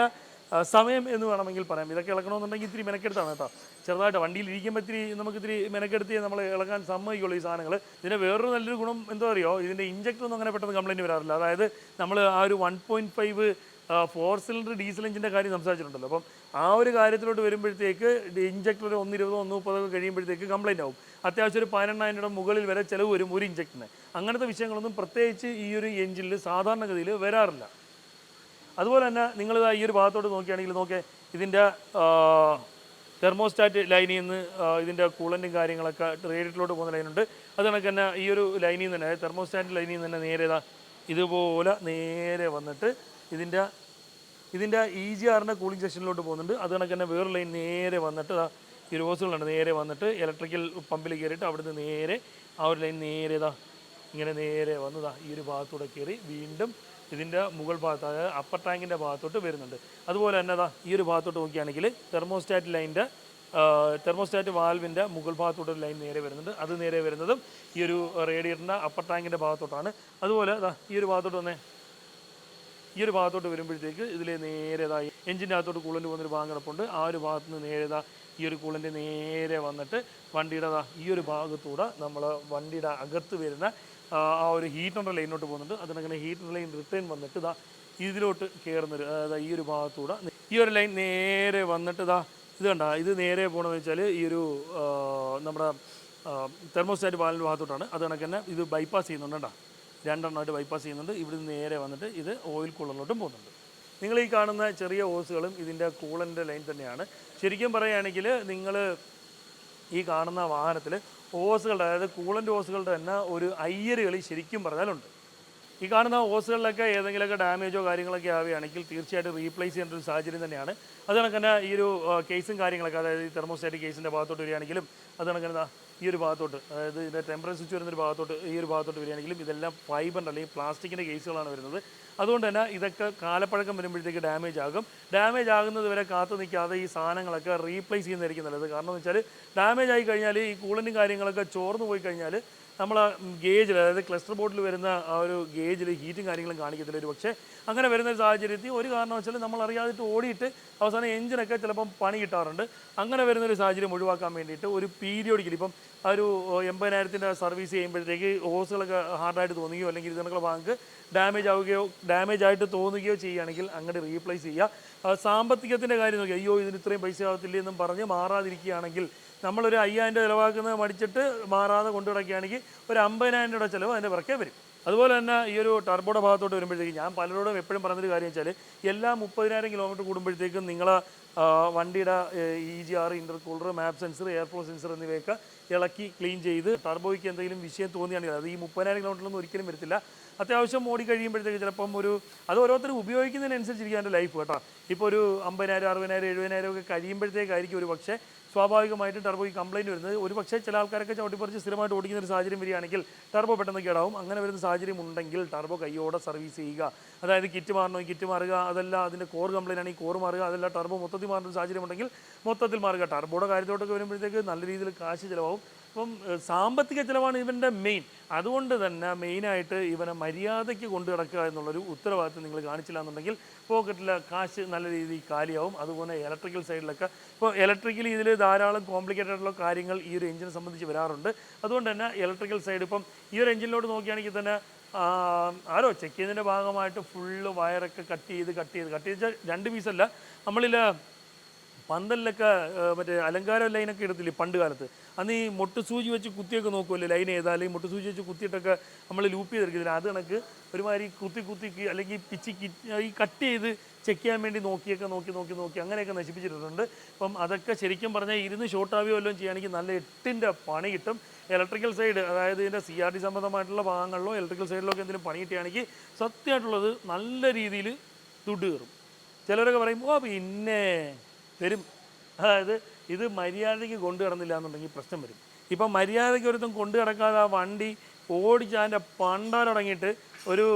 S1: സമയം എന്ന് വേണമെങ്കിൽ പറയാം. ഇതൊക്കെ ഇളക്കണമെന്നുണ്ടെങ്കിൽ ഇത്തിരി മെനക്കെടുത്താണ് കേട്ടോ. ചെറുതായിട്ട് വണ്ടിയിൽ ഇരിക്കുമ്പോൾ ഇത്തിരി നമുക്ക് ഇത്തിരി മെനക്കെടുത്തി നമ്മൾ ഇളക്കാൻ സമ്മതിക്കുള്ളൂ ഈ സാധനങ്ങൾ ഇതിന്റെ വേറൊരു നല്ലൊരു ഗുണം എന്താ അറിയോ? ഇതിന്റെ ഇഞ്ചക്ടർ ഒന്നും അങ്ങനെ പെട്ടെന്ന് കംപ്ലൈന്റ് വരാറില്ല. അതായത് നമ്മൾ ആ ഒരു one point five four cylinder diesel എഞ്ചിന്റെ കാര്യം സംസാരിച്ചിട്ടുണ്ടല്ലോ. അപ്പം ആ ഒരു കാര്യത്തിലോട്ട് വരുമ്പോഴത്തേക്ക് ഇഞ്ചക്ടർ ഒന്ന് ഇരുപതോ ഒന്ന് മുപ്പതോ കഴിയുമ്പോഴത്തേക്ക് കംപ്ലൈന്റ് ആവും. അത്യാവശ്യം ഒരു പതിനെണ്ണായിരം രൂപ മുകളിൽ വരെ ചിലവ് വരും ഒരു ഇഞ്ചക്ടറിന് അങ്ങനത്തെ വിഷയങ്ങളൊന്നും പ്രത്യേകിച്ച് ഈ ഒരു എഞ്ചിനിൽ സാധാരണഗതിയിൽ വരാറില്ല. അതുപോലെ തന്നെ നിങ്ങൾ ഈ ഒരു ഭാഗത്തോട്ട് നോക്കുകയാണെങ്കിൽ നോക്കേ ഇതിന്റെ തെർമോസ്റ്റാറ്റ് ലൈനിൽ നിന്ന് ഇതിന്റെ കൂളന്റും കാര്യങ്ങളൊക്കെ റേഡിയറ്റിലോട്ട് പോകുന്ന ലൈനുണ്ട് അത് കണക്ക് തന്നെ ഈ ഒരു ലൈനിൽ നിന്ന് തന്നെ തെർമോസ്റ്റാറ്റ് ലൈനിൽ നിന്ന് തന്നെ നേരെ ഇതാ ഇതുപോലെ നേരെ വന്നിട്ട് ഇതിന്റെ ഇതിന്റെ ഇ ജി ആറിന്റെ കൂളിംഗ് സെക്ഷനിലോട്ട് പോകുന്നുണ്ട്. അത് കണക്ക് തന്നെ വേറൊരു ലൈൻ നേരെ വന്നിട്ട് ഈ റോസുകളുണ്ട് നേരെ വന്നിട്ട് ഇലക്ട്രിക്കൽ പമ്പിൽ കയറിയിട്ട് അവിടുന്ന് നേരെ ആ ഒരു ലൈൻ നേരെ ഇതാ ഇങ്ങനെ നേരെ വന്നതാ ഈ ഒരു ഭാഗത്തൂടെ കയറി വീണ്ടും ഇതിന്റെ മുകൾ ഭാഗത്ത് അതായത് അപ്പർ ടാങ്കിന്റെ ഭാഗത്തോട്ട് വരുന്നുണ്ട്. അതുപോലെ തന്നെ അതാ ഈ ഒരു ഭാഗത്തോട്ട് നോക്കുകയാണെങ്കിൽ തെർമോസ്റ്റാറ്റ് ലൈന്റെ തെർമോസ്റ്റാറ്റ് വാൽവിന്റെ മുകൾ ഭാഗത്തോട്ട് ഒരു ലൈൻ നേരെ വരുന്നുണ്ട്. അത് നേരെ വരുന്നതും ഈ ഒരു റേഡിയേറ്ററിന്റെ അപ്പർ ടാങ്കിന്റെ ഭാഗത്തോട്ടാണ്. അതുപോലെ ഈ ഒരു ഭാഗത്തോട്ട് വന്നേ ഈ ഒരു ഭാഗത്തോട്ട് വരുമ്പോഴത്തേക്ക് ഇതിൽ നേരെ ഇതാ എഞ്ചിന്റെ അകത്തോട്ട് കൂളന്റ് പോകുന്നൊരു ഭാഗം കിടപ്പുണ്ട്. ആ ഒരു ഭാഗത്ത് നിന്ന് നേരെ ഇതാ ഈ ഒരു കൂളന്റ് നേരെ വന്നിട്ട് വണ്ടിയുടെ ഈ ഒരു ഭാഗത്തൂടെ നമ്മൾ വണ്ടിയുടെ അകത്ത് വരുന്ന ആ ഒരു ഹീറ്ററിന്റെ ലൈനിലോട്ട് പോകുന്നുണ്ട് അതിനങ്ങനെ ഹീറ്റർ ലൈൻ റിട്ടേൺ വന്നിട്ട് ഇതാ ഇതിലോട്ട് കയറുന്നൊരു അതായത് ഈ ഒരു ഭാഗത്തൂടെ. ഈ ഒരു ലൈൻ നേരെ വന്നിട്ട് ഇതാ ഇത് കണ്ട ഇത് നേരെ പോകണമെന്ന് വെച്ചാൽ ഈ ഒരു നമ്മുടെ തെർമോസ്റ്റാറ്റ് വാലിന്റെ ഭാഗത്തോട്ടാണ്. അത് കണക്ക് തന്നെ ഇത് ബൈപ്പാസ് ചെയ്യുന്നുണ്ട് കേട്ടോ രണ്ടെണ്ണമായിട്ട് ബൈപ്പാസ് ചെയ്യുന്നുണ്ട്. ഇവിടുന്ന് നേരെ വന്നിട്ട് ഇത് ഓയിൽ കൂളറിലോട്ടും പോകുന്നുണ്ട്. നിങ്ങൾ ഈ കാണുന്ന ചെറിയ ഓസുകളും ഇതിന്റെ കൂളന്റെ ലൈൻ തന്നെയാണ്. ശരിക്കും പറയുകയാണെങ്കിൽ നിങ്ങൾ ഈ കാണുന്ന വാഹനത്തിൽ ഓസുകളുടെ അതായത് കൂളന്റ് ഓസുകളുടെ തന്നെ ഒരു അയ്യരുകളി ശരിക്കും പറഞ്ഞാലുണ്ട്. ഈ കാണുന്ന ഓസുകളിലൊക്കെ ഏതെങ്കിലുമൊക്കെ ഡാമേജോ കാര്യങ്ങളൊക്കെ ആവുകയാണെങ്കിൽ തീർച്ചയായിട്ടും റീപ്ലേസ് ചെയ്യേണ്ട ഒരു സാഹചര്യം തന്നെയാണ്. അത് കണക്ക് തന്നെ ഈ ഒരു കേസും കാര്യങ്ങളൊക്കെ അതായത് ഈ തെർമോസ്റ്റാറ്റിക് കേസിന്റെ ഭാഗത്തോട്ട് വരികയാണെങ്കിലും അത് കണക്ക് ഈ ഒരു ഭാഗത്തോട്ട് അതായത് ഇതിന്റെ ടെമ്പററി സ്വിച്ച് വരുന്ന ഒരു ഭാഗത്തോട്ട് ഈ ഒരു ഭാഗത്തോട്ട് വരികയാണെങ്കിലും ഇതെല്ലാം ഫൈബറിന്റെ അല്ലെങ്കിൽ പ്ലാസ്റ്റിക്കിന്റെ കേസുകളാണ് വരുന്നത്. അതുകൊണ്ട് തന്നെ ഇതൊക്കെ കാലപ്പഴക്കം വരുമ്പോഴത്തേക്ക് ഡാമേജ് ആകും. ഡാമേജ് ആകുന്നത് വരെ കാത്തു നിൽക്കാതെ ഈ സാധനങ്ങളൊക്കെ റീപ്ലേസ് ചെയ്യുന്നതായിരിക്കും നല്ലത്. കാരണം എന്ന് വെച്ചാൽ ഡാമേജ് ആയി കഴിഞ്ഞാൽ ഈ കൂളന്റും കാര്യങ്ങളൊക്കെ ചോർന്നു പോയി കഴിഞ്ഞാൽ നമ്മൾ ഗേജിൽ അതായത് ക്ലസ്റ്റർ ബോർഡിൽ വരുന്ന ആ ഒരു ഗേജിൽ ഹീറ്റും കാര്യങ്ങളും കാണിക്കത്തില്ല ഒരു പക്ഷേ അങ്ങനെ വരുന്ന ഒരു സാഹചര്യത്തിൽ ഒരു കാരണവശാലും നമ്മൾ അറിയാതിട്ട് ഓടിയിട്ട് അവസാനം എഞ്ചിനൊക്കെ ചിലപ്പം പണി കിട്ടാറുണ്ട്. അങ്ങനെ വരുന്ന ഒരു സാഹചര്യം ഒഴിവാക്കാൻ വേണ്ടിയിട്ട് ഒരു പീരിയോഡിക്കലി ഇപ്പം ആ ഒരു എൺപതിനായിരത്തിന്റെ സർവീസ് ചെയ്യുമ്പോഴത്തേക്ക് ഹോസുകളൊക്കെ ഹാർഡായിട്ട് തോന്നുകയോ അല്ലെങ്കിൽ ഇതിനൊക്കെ ബാങ്ക് ഡാമേജ് ആവുകയോ ഡാമേജ് ആയിട്ട് തോന്നുകയോ ചെയ്യുകയാണെങ്കിൽ അങ്ങോട്ട് റീപ്ലേസ് ചെയ്യുക. സാമ്പത്തികത്തിന്റെ കാര്യം നോക്കി. അയ്യോ ഇതിന് ഇത്രയും പൈസ ആവത്തില്ല എന്നും പറഞ്ഞ് മാറാതിരിക്കുകയാണെങ്കിൽ നമ്മളൊരു അയ്യായിരം രൂപ ചിലവാക്കുന്നത് മടിച്ചിട്ട് മാറാതെ കൊണ്ടു കിടക്കുകയാണെങ്കിൽ ഒരു അമ്പതിനായിരം രൂപ ചിലവ് അതിന്റെ പുറകെ വരും. അതുപോലെ തന്നെ ഈ ഒരു ടർബോയുടെ ഭാഗത്തോട്ട് വരുമ്പോഴത്തേക്ക് ഞാൻ പലരോടും എപ്പോഴും പറഞ്ഞൊരു കാര്യം വെച്ചാൽ എല്ലാ മുപ്പതിനായിരം കിലോമീറ്റർ കൂടുമ്പോഴത്തേക്കും നിങ്ങളെ വണ്ടിയുടെ E G R intercooler map sensor airflow sensor എന്നിവയൊക്കെ ഇളക്കി ക്ലീൻ ചെയ്ത് ടർബോയ്ക്ക് എന്തെങ്കിലും വിഷയം തോന്നിയാണെങ്കിൽ അത് ഈ മുപ്പതിനായിരം കിലോമീറ്ററിലൊന്നും ഒരിക്കലും വരത്തില്ല. അത്യാവശ്യം ഓടി കഴിയുമ്പോഴത്തേക്ക് ചിലപ്പം ഒരു അത് ഓരോരുത്തരും ഉപയോഗിക്കുന്നതിനനുസരിച്ചിരിക്കും എന്റെ ലൈഫ് കേട്ടോ. ഇപ്പോൾ ഒരു അമ്പതിനായിരം അറുപതിനായിരം എഴുപതിനായിരം ഒക്കെ കഴിയുമ്പോഴത്തേക്കായിരിക്കും ഒരു പക്ഷേ സ്വാഭാവികമായിട്ടും ടർബോയ്ക്ക് കംപ്ലൈന്റ് വരുന്നത്. ഒരു പക്ഷേ ചില ആൾക്കാരൊക്കെ ചവിട്ടിപ്പറിച്ച് സ്ഥിരമായിട്ട് ഓടിക്കുന്ന ഒരു സാഹചര്യം വരികയാണെങ്കിൽ ടർബോ പെട്ടെന്ന് കേടാവും. അങ്ങനെ വരുന്ന സാഹചര്യം ഉണ്ടെങ്കിൽ ടർബോ കൈയോടെ സർവീസ് ചെയ്യുക. അതായത് കിറ്റ് മാറണോ? കിറ്റ് മാറുക. അതല്ല അതിന്റെ കോർ കംപ്ലൈന്റ് ആണെങ്കിൽ കോർ മാറുക. അതല്ല ടർബോ മൊത്തത്തിൽ മാറുന്ന ഒരു സാഹചര്യം ഉണ്ടെങ്കിൽ മൊത്തത്തിൽ മാറുക. ടർബോയുടെ കാര്യത്തോട്ടൊക്കെ വരുമ്പോഴത്തേക്ക് നല്ല രീതിയിൽ കാശ് ചിലവാകും. അപ്പം സാമ്പത്തിക ചിലവാണ് ഇവന്റെ മെയിൻ അതുകൊണ്ട് തന്നെ മെയിനായിട്ട് ഇവനെ മര്യാദയ്ക്ക് കൊണ്ടു നടക്കുക എന്നുള്ളൊരു ഉത്തരവാദിത്വം നിങ്ങൾ കാണിച്ചില്ല എന്നുണ്ടെങ്കിൽ പോക്കറ്റിലെ കാശ് നല്ല രീതിയിൽ കാലിയാവും. അതുപോലെ ഇലക്ട്രിക്കൽ സൈഡിലൊക്കെ ഇപ്പോൾ ഇലക്ട്രിക്കൽ ഇതിൽ ധാരാളം കോംപ്ലിക്കേറ്റഡ് ആയിട്ടുള്ള കാര്യങ്ങൾ ഈ ഒരു എഞ്ചിനെ സംബന്ധിച്ച് വരാറുണ്ട്. അതുകൊണ്ട് തന്നെ ഇലക്ട്രിക്കൽ സൈഡ് ഇപ്പം ഈ ഒരു എഞ്ചിനിലോട്ട് നോക്കുകയാണെങ്കിൽ തന്നെ ആരോ ചെക്ക് ചെയ്തതിന്റെ ഭാഗമായിട്ട് ഫുള്ള് വയറൊക്കെ കട്ട് ചെയ്ത് കട്ട് ചെയ്ത് കട്ട് ചെയ്ത്. രണ്ട് പീസല്ല നമ്മളിൽ പന്തലിലൊക്കെ മറ്റേ അലങ്കാര ലൈനൊക്കെ എടുത്തില്ലേ പണ്ട് കാലത്ത്? അന്ന് ഈ സൂചി വെച്ച് കുത്തിയൊക്കെ നോക്കുമല്ലോ ലൈൻ ഏതാ? അല്ലെങ്കിൽ സൂചി വെച്ച് കുത്തിയിട്ടൊക്കെ നമ്മൾ ലൂപ്പ് ചെയ്തെടുക്കില്ല? അത് കണക്ക് ഒരുമാതിരി കുത്തി കുത്തി അല്ലെങ്കിൽ പിച്ചി ഈ കട്ട് ചെയ്ത് ചെക്ക് ചെയ്യാൻ വേണ്ടി നോക്കിയൊക്കെ നോക്കി നോക്കി നോക്കി അങ്ങനെയൊക്കെ നശിപ്പിച്ചിട്ടുണ്ട്. അപ്പം അതൊക്കെ ശരിക്കും പറഞ്ഞാൽ ഇരുന്ന് ഷോർട്ടാവുകയോ എല്ലാം ചെയ്യുകയാണെങ്കിൽ നല്ല എട്ടിന്റെ പണി കിട്ടും. ഇലക്ട്രിക്കൽ സൈഡ് അതായത് ഇതിന്റെ സി ആർ ഡി സംബന്ധമായിട്ടുള്ള ഭാഗങ്ങളിലോ ഇലക്ട്രിക്കൽ സൈഡിലോ ഒക്കെ എന്തെങ്കിലും പണി കിട്ടുകയാണെങ്കിൽ സത്യമായിട്ടുള്ളത് നല്ല രീതിയിൽ തുട്ട് കയറും. ചിലരൊക്കെ പറയും ഓ പിന്നെ തരും അതായത് ഇത് മര്യാദയ്ക്ക് കൊണ്ടു കിടന്നില്ല എന്നുണ്ടെങ്കിൽ പ്രശ്നം വരും. ഇപ്പം മര്യാദയ്ക്ക് ഒരുത്തും കൊണ്ടു കിടക്കാതെ ആ വണ്ടി ഓടിച്ച് അതിന്റെ പണ്ടാലടങ്ങിയിട്ട് ഒരു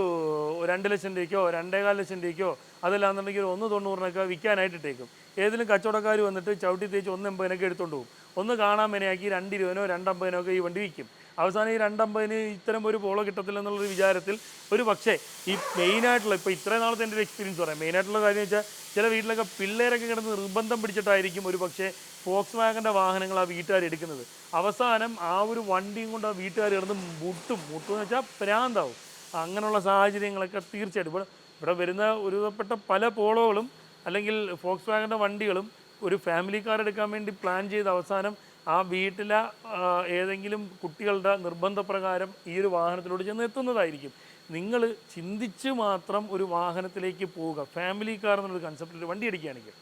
S1: രണ്ട് ലക്ഷം രൂപയ്ക്കോ രണ്ടേകാൽ ലക്ഷം രൂപയ്ക്കോ അതല്ലാന്നുണ്ടെങ്കിൽ ഒന്ന് തൊണ്ണൂറിനൊക്കെ വിൽക്കാനായിട്ട് ഇട്ടേക്കും. ഏതെങ്കിലും കച്ചവടക്കാർ വന്നിട്ട് ചവിട്ടി തേച്ച് ഒന്ന് എൺപതിനൊക്കെ എടുത്തുകൊണ്ട് പോകും. ഒന്ന് കാണാൻ മെനയാക്കി രണ്ട് ഇരുപതിനോ രണ്ടമ്പതിനോ ഒക്കെ ഈ വണ്ടി വിൽക്കും. അവസാനം ഈ രണ്ടമ്പതിന് ഇത്തരം ഒരു പോളോ കിട്ടത്തില്ല എന്നുള്ളൊരു വിചാരത്തിൽ ഒരു പക്ഷേ ഈ മെയിനായിട്ടുള്ള ഇപ്പോൾ ഇത്രയും നാളത്തെ എന്റെ ഒരു എക്സ്പീരിയൻസ് പറയാം. മെയിനായിട്ടുള്ള കാര്യം വെച്ചാൽ ചില വീട്ടിലൊക്കെ പിള്ളേരൊക്കെ കിടന്ന് നിർബന്ധം പിടിച്ചിട്ടായിരിക്കും ഒരു പക്ഷേ ഫോക്സ് വാഗന്റെ വാഹനങ്ങൾ ആ വീട്ടുകാർ എടുക്കുന്നത്. അവസാനം ആ ഒരു വണ്ടിയും കൊണ്ട് ആ വീട്ടുകാർ കിടന്ന് മുട്ടും. മുട്ടും എന്ന് വെച്ചാൽ പ്രാന്താവും. അങ്ങനെയുള്ള സാഹചര്യങ്ങളൊക്കെ തീർച്ചയായിട്ടും. ഇവിടെ ഇവിടെ വരുന്ന ഒരുവിധപ്പെട്ട പല പോളോകളും അല്ലെങ്കിൽ ഫോക്സ് വാഗന്റെ വണ്ടികളും ഒരു ഫാമിലി കാർ എടുക്കാൻ വേണ്ടി പ്ലാൻ ചെയ്ത് അവസാനം ആ വീട്ടിലെ ഏതെങ്കിലും കുട്ടികളുടെ നിർബന്ധപ്രകാരം ഈ ഒരു വാഹനത്തിലൂടെ ചെന്ന് എത്തുന്നതായിരിക്കും. നിങ്ങൾ ചിന്തിച്ച് മാത്രം ഒരു വാഹനത്തിലേക്ക് പോവുക. ഫാമിലി കാർ എന്നുള്ളൊരു കൺസെപ്റ്റിൽ വണ്ടി അടിക്കുകയാണെങ്കിൽ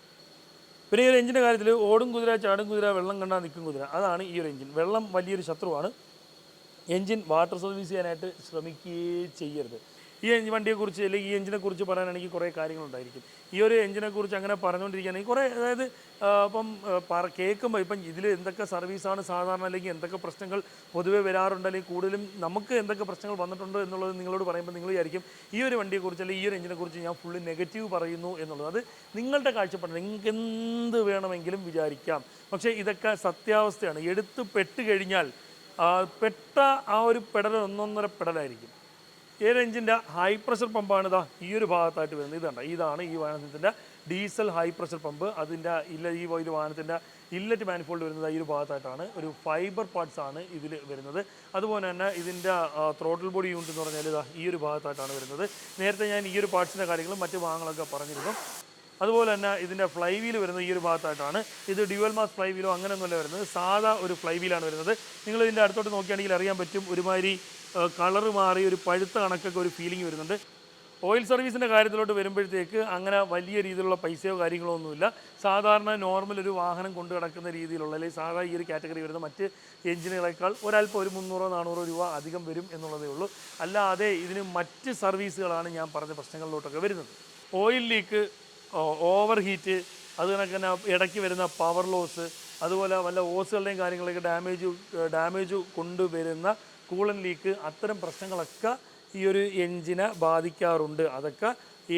S1: പിന്നെ ഈ ഒരു എഞ്ചിന്റെ കാര്യത്തിൽ ഓടും കുതിര ചാടും കുതിര വെള്ളം കണ്ടാൽ നിൽക്കും കുതിര. അതാണ് ഈ ഒരു എഞ്ചിൻ വെള്ളം വലിയൊരു ശത്രുവാണ്. എഞ്ചിൻ വാട്ടർ സർവീസ് ചെയ്യാനായിട്ട് ശ്രമിക്കുകയേ ചെയ്യരുത്. ഈ വണ്ടിയെക്കുറിച്ച് അല്ലെങ്കിൽ ഈ എഞ്ചിനെ കുറിച്ച് പറയാനാണെങ്കിൽ കുറേ കാര്യങ്ങളുണ്ടായിരിക്കും. ഈ ഒരു എഞ്ചിനെ കുറിച്ച് അങ്ങനെ പറഞ്ഞുകൊണ്ടിരിക്കുകയാണെങ്കിൽ കുറേ അതായത് ഇപ്പം കേൾക്കുമ്പോൾ ഇപ്പം ഇതിൽ എന്തൊക്കെ സർവീസാണ് സാധാരണ അല്ലെങ്കിൽ എന്തൊക്കെ പ്രശ്നങ്ങൾ പൊതുവെ വരാറുണ്ട് അല്ലെങ്കിൽ കൂടുതലും നമുക്ക് എന്തൊക്കെ പ്രശ്നങ്ങൾ വന്നിട്ടുണ്ട് എന്നുള്ളത് നിങ്ങളോട് പറയുമ്പോൾ നിങ്ങൾ വിചാരിക്കും ഈ ഒരു വണ്ടിയെക്കുറിച്ച് അല്ലെങ്കിൽ ഈ ഒരു എഞ്ചിനെ കുറിച്ച് ഞാൻ ഫുള്ള് നെഗറ്റീവ് പറയുന്നു എന്നുള്ളത്. അത് നിങ്ങളുടെ കാഴ്ചപ്പാട് നിങ്ങൾക്ക് എന്ത് വേണമെങ്കിലും വിചാരിക്കാം. പക്ഷേ ഇതൊക്കെ സത്യാവസ്ഥയാണ്. എടുത്ത് പെട്ട് കഴിഞ്ഞാൽ പെട്ട ആ ഒരു പെടൽ ഒന്നൊന്നര പെടലായിരിക്കും. എയർ എഞ്ചിന്റെ ഹൈ പ്രഷർ പമ്പാണ് ഇതാ ഈ ഒരു ഭാഗത്തായിട്ട് വരുന്നത്. ഇതാണ് ഇതാണ് ഈ വാഹനത്തിന്റെ ഡീസൽ ഹൈ പ്രഷർ പമ്പ് അതിന്റെ ഇല്ല ഈ ഒരു വാഹനത്തിന്റെ ഇല്ലറ്റ് മാനിഫോൾഡ് വരുന്നത് ഈ ഒരു ഭാഗത്തായിട്ടാണ്. ഒരു ഫൈബർ പാർട്സ് ആണ് ഇതിൽ വരുന്നത്. അതുപോലെ തന്നെ ഇതിന്റെ ത്രോട്ടിൽ ബോഡി യൂണിറ്റ് എന്ന് പറഞ്ഞാൽ ഇതാ ഈ ഒരു ഭാഗത്തായിട്ടാണ് വരുന്നത്. നേരത്തെ ഞാൻ ഈ ഒരു പാർട്സിന്റെ കാര്യങ്ങളും മറ്റ് ഭാഗങ്ങളൊക്കെ പറഞ്ഞിരുന്നു. അതുപോലെ തന്നെ ഇതിന്റെ ഫ്ലൈ വീൽ വരുന്നത് ഈ ഒരു ഭാഗത്തായിട്ടാണ്. ഇത് ഡ്യുവൽ മാസ് ഫ്ലൈ വീലോ അങ്ങനെയൊന്നുമല്ല വരുന്നത്. സാധാ ഒരു ഫ്ലൈ വീലാണ് വരുന്നത്. നിങ്ങൾ ഇതിന്റെ അടുത്തോട്ട് നോക്കുകയാണെങ്കിൽ അറിയാൻ പറ്റും ഒരുമാതിരി കളറ് മാറി ഒരു പഴുത്ത കണക്കൊക്കെ ഒരു ഫീലിംഗ് വരുന്നുണ്ട്. ഓയിൽ സർവീസിന്റെ കാര്യത്തിലോട്ട് വരുമ്പോഴത്തേക്ക് അങ്ങനെ വലിയ രീതിയിലുള്ള പൈസയോ കാര്യങ്ങളോ ഒന്നുമില്ല. സാധാരണ നോർമൽ ഒരു വാഹനം കൊണ്ടു കിടക്കുന്ന രീതിയിലുള്ള അല്ലെങ്കിൽ സാധാരണ ഈ ഒരു കാറ്റഗറി വരുന്ന മറ്റ് എഞ്ചിനുകളേക്കാൾ ഒരല്പം ഒരു മുന്നൂറോ നാനൂറോ രൂപ അധികം വരും എന്നുള്ളതേ ഉള്ളൂ. അല്ലാതെ ഇതിന് മറ്റ് സർവീസുകളാണ് ഞാൻ പറഞ്ഞ പ്രശ്നങ്ങളിലോട്ടൊക്കെ വരുന്നത്. ഓയിൽ ലീക്ക് ഓവർ ഹീറ്റ് അത് കണക്ക് തന്നെ ഇടയ്ക്ക് വരുന്ന പവർ ലോസ് അതുപോലെ വല്ല ഓസുകളുടെയും കാര്യങ്ങളൊക്കെ ഡാമേജ് ഡാമേജ് കൊണ്ടുവരുന്ന കൂളൻ ലീക്ക് അത്തരം പ്രശ്നങ്ങളൊക്കെ ഈ ഒരു എഞ്ചിനെ ബാധിക്കാറുണ്ട്. അതൊക്കെ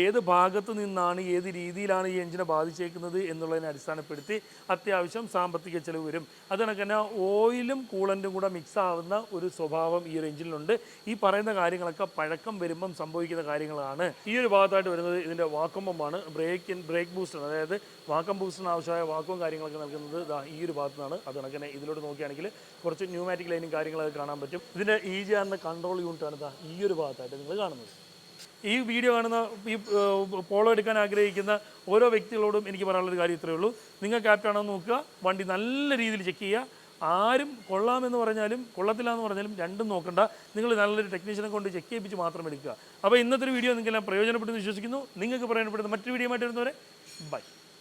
S1: ഏത് ഭാഗത്ത് നിന്നാണ് ഏത് രീതിയിലാണ് ഈ എഞ്ചിനെ ബാധിച്ചേക്കുന്നത് എന്നുള്ളതിനെ അടിസ്ഥാനപ്പെടുത്തി അത്യാവശ്യം സാമ്പത്തിക ചിലവ് വരും. അത് കണക്ക് തന്നെ ഓയിലും കൂളന്റും കൂടെ മിക്സ് ആവുന്ന ഒരു സ്വഭാവം ഈ ഒരു എഞ്ചിനിലുണ്ട്. ഈ പറയുന്ന കാര്യങ്ങളൊക്കെ പഴക്കം വരുമ്പം സംഭവിക്കുന്ന കാര്യങ്ങളാണ്. ഈ ഒരു ഭാഗത്തായിട്ട് വരുന്നത് ഇതിന്റെ വാക്കുമ്പമാണ് ബ്രേക്ക് ഇൻ ബ്രേക്ക് ബൂസ്റ്റർ അതായത് വാക്കം ബൂസ്റ്ററിന് ആവശ്യമായ വാക്കവും കാര്യങ്ങളൊക്കെ നൽകുന്നത് ഈ ഒരു ഭാഗത്തു നിന്നാണ്. അത് കണക്ക് തന്നെ ഇതിലോട്ട് നോക്കുകയാണെങ്കിൽ കുറച്ച് ന്യൂമാറ്റിക് ലൈനും കാര്യങ്ങളൊക്കെ കാണാൻ പറ്റും. ഇതിന്റെ ഈ ജി ആറിന്റെ കൺട്രോൾ യൂണിറ്റാണ് ഈ ഒരു ഭാഗത്തായിട്ട് നിങ്ങൾ കാണുന്നത്. ഈ വീഡിയോ കാണുന്ന ഈ ഫോളോ എടുക്കാൻ ആഗ്രഹിക്കുന്ന ഓരോ വ്യക്തികളോടും എനിക്ക് പറയാനുള്ളൊരു കാര്യം ഇത്രയേ ഉള്ളൂ. നിങ്ങൾ ക്യാപ്റ്റാണോ എന്ന് നോക്കുക. വണ്ടി നല്ല രീതിയിൽ ചെക്ക് ചെയ്യുക. ആരും കൊള്ളാമെന്ന് പറഞ്ഞാലും കൊള്ളത്തില്ല എന്ന് പറഞ്ഞാലും രണ്ടും നോക്കണ്ട. നിങ്ങൾ നല്ലൊരു ടെക്നീഷ്യനെ കൊണ്ട് ചെക്ക് ചെയ്യിപ്പിച്ച് മാത്രം എടുക്കുക. അപ്പോൾ ഇന്നത്തെ വീഡിയോ നിങ്ങൾക്കെല്ലാം പ്രയോജനപ്പെട്ടെന്ന് വിശ്വസിക്കുന്നു. നിങ്ങൾക്ക് പ്രയോജനപ്പെടുന്ന മറ്റൊരു വീഡിയോ ആയിട്ട് വരുന്നവരെ ബൈ